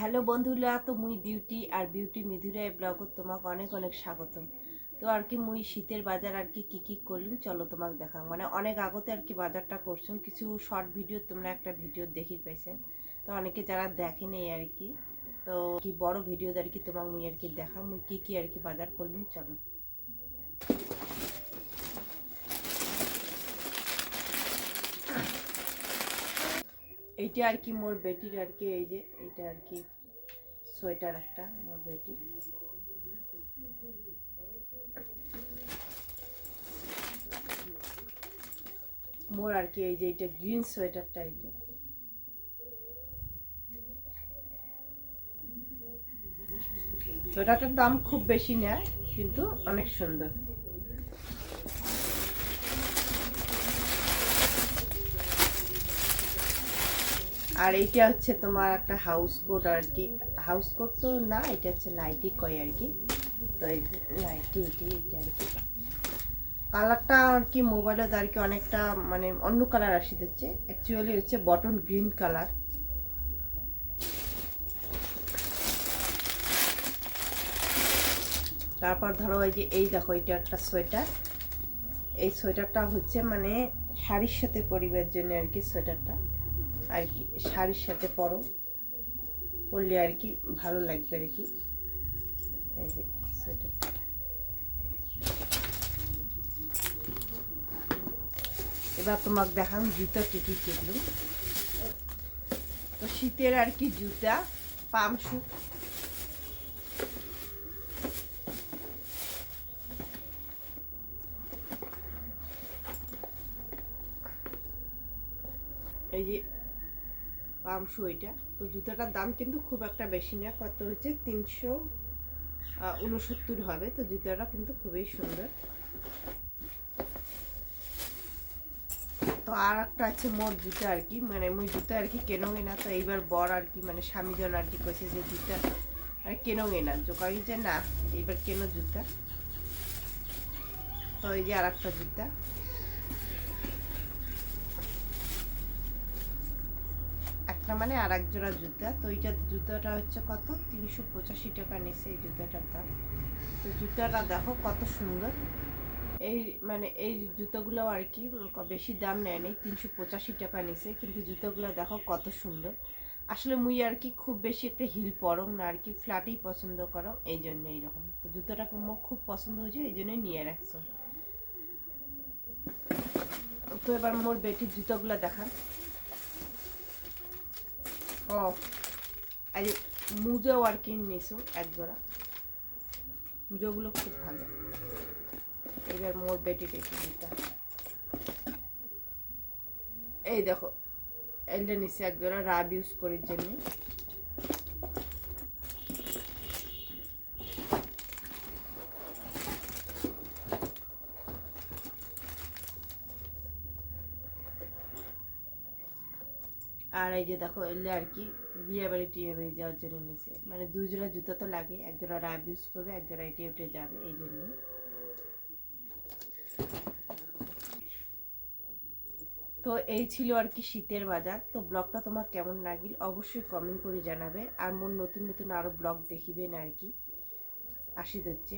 Hello বন্ধুরা, তো মুই বিউটি আর বিউটি মিধুরা এই ব্লগত তোমাকে অনেক অনেক স্বাগতম। তো আর কি মুই শীতের বাজার আর কি, কী কী করলুম, চলো তোমাকে দেখাম। মানে অনেক আগতে আর কি বাজারটা করছুম কিছু শর্ট ভিডিও তোমরা একটা ভিডিও দেখি পাইছেন। তো অনেকে যারা দেখেনি আর কি, তো কি বড় ভিডিও আর কি তোমাকে মুই আর কি দেখাম, মুই কী কী আর কি বাজার করলুম, চলো। এইটা আর কি মোর বেটির আর কি, এই যে এটা আর কি সোয়েটার একটা, মোর বেটি। মোর আর কি এই যে এটা গ্রিন সোয়েটারটা, এই যে। সোয়েটারটার দাম খুব বেশি নেয়, কিন্তু অনেক সুন্দর। আর এইটা হচ্ছে তোমার একটা হাউস কোট আর কি হাউস কোট তো না, এটা হচ্ছে নাইটি কয় আর কি তো নাইটি এটি, এটা আর কি কালারটা আর কি মোবাইলে আর কি অনেকটা মানে অন্য কালার আসি দিচ্ছে অ্যাকচুয়ালি হচ্ছে বটন গ্রিন কালার তারপর ধরো এই যে, এই দেখো, এটা একটা সোয়েটার এই সোয়েটারটা হচ্ছে মানে শাড়ির সাথে পরিবার জন্য আর কি সোয়েটারটা আর কি, শাড়ির সাথে পরো। পরলে আর কি ভালো লাগবে আর কি। এই যে সোয়েটারটা। এবার তোমাকে দেখাম জুতা কী কী কিনলুম তো শীতের আর কি জুতা, পাম শু এই যে পাম শু এটা তো জুতাটার দাম কিন্তু খুব একটা বেশি না, কত হচ্ছে? তিনশো উনসত্তর হবে। তো জুতাটা কিন্তু খুবই সুন্দর। তো আর একটা আছে মোর জুতা আর কি। মানে মুই জুতা আর কি কেনই না, তো এইবার বর আর কি মানে স্বামীজন আর কি কইছে যে জুতা আর কেনই না। জোকাই যে না, এইবার কেন জুতা তো এই যে আর একটা জুতা। একটা মানে আর এক জোড়া জুতা। তো এইটা জুতাটা হচ্ছে কত? তিনশো পঁচাশি টাকা নিছে এই জুতাটার দাম। তো জুতাটা দেখো কত সুন্দর। এই মানে এই জুতোগুলো আর কি বেশি দাম নেয় নেই, তিনশো পঁচাশি টাকা নিছে। কিন্তু জুতোগুলো দেখো কত সুন্দর। আসলে মুই আর কি খুব বেশি একটা হিল পরম না, আর কি ফ্ল্যাটেই পছন্দ করো, এই জন্য এইরকম। তো জুতোটা মোর খুব পছন্দ হয়েছে, এই জন্যই নিয়ে রাখছো। তো এবার মোর বেটির জুতোগুলো দেখান। আর মুজোও আর কি নিছো এক জোড়া। মুজোগুলো খুব ভালো। এবার মোর বেটি বেটি দিতা এই দেখো এলটা নিচে এক জোড়া, রাব ইউজ করার জন্য। আর এই যে দেখো এলে আর কি, বিয়ে বাড়ি টিয়ে বাড়ি যাওয়ার জন্য নিচে মানে দুই জোড়া জুতো তো লাগে এক জোড়া রাব ইউজ করবে এক জোড়া এটি উঠে যাবে, এই জন্যই তো এই ছিল আর কি শীতের বাজার। তো ব্লগটা তোমার কেমন লাগিল অবশ্যই কমেন্ট করে জানাবে। আর মোর নতুন নতুন আরও ব্লগ দেখিবেন আর কি। আসি হচ্ছে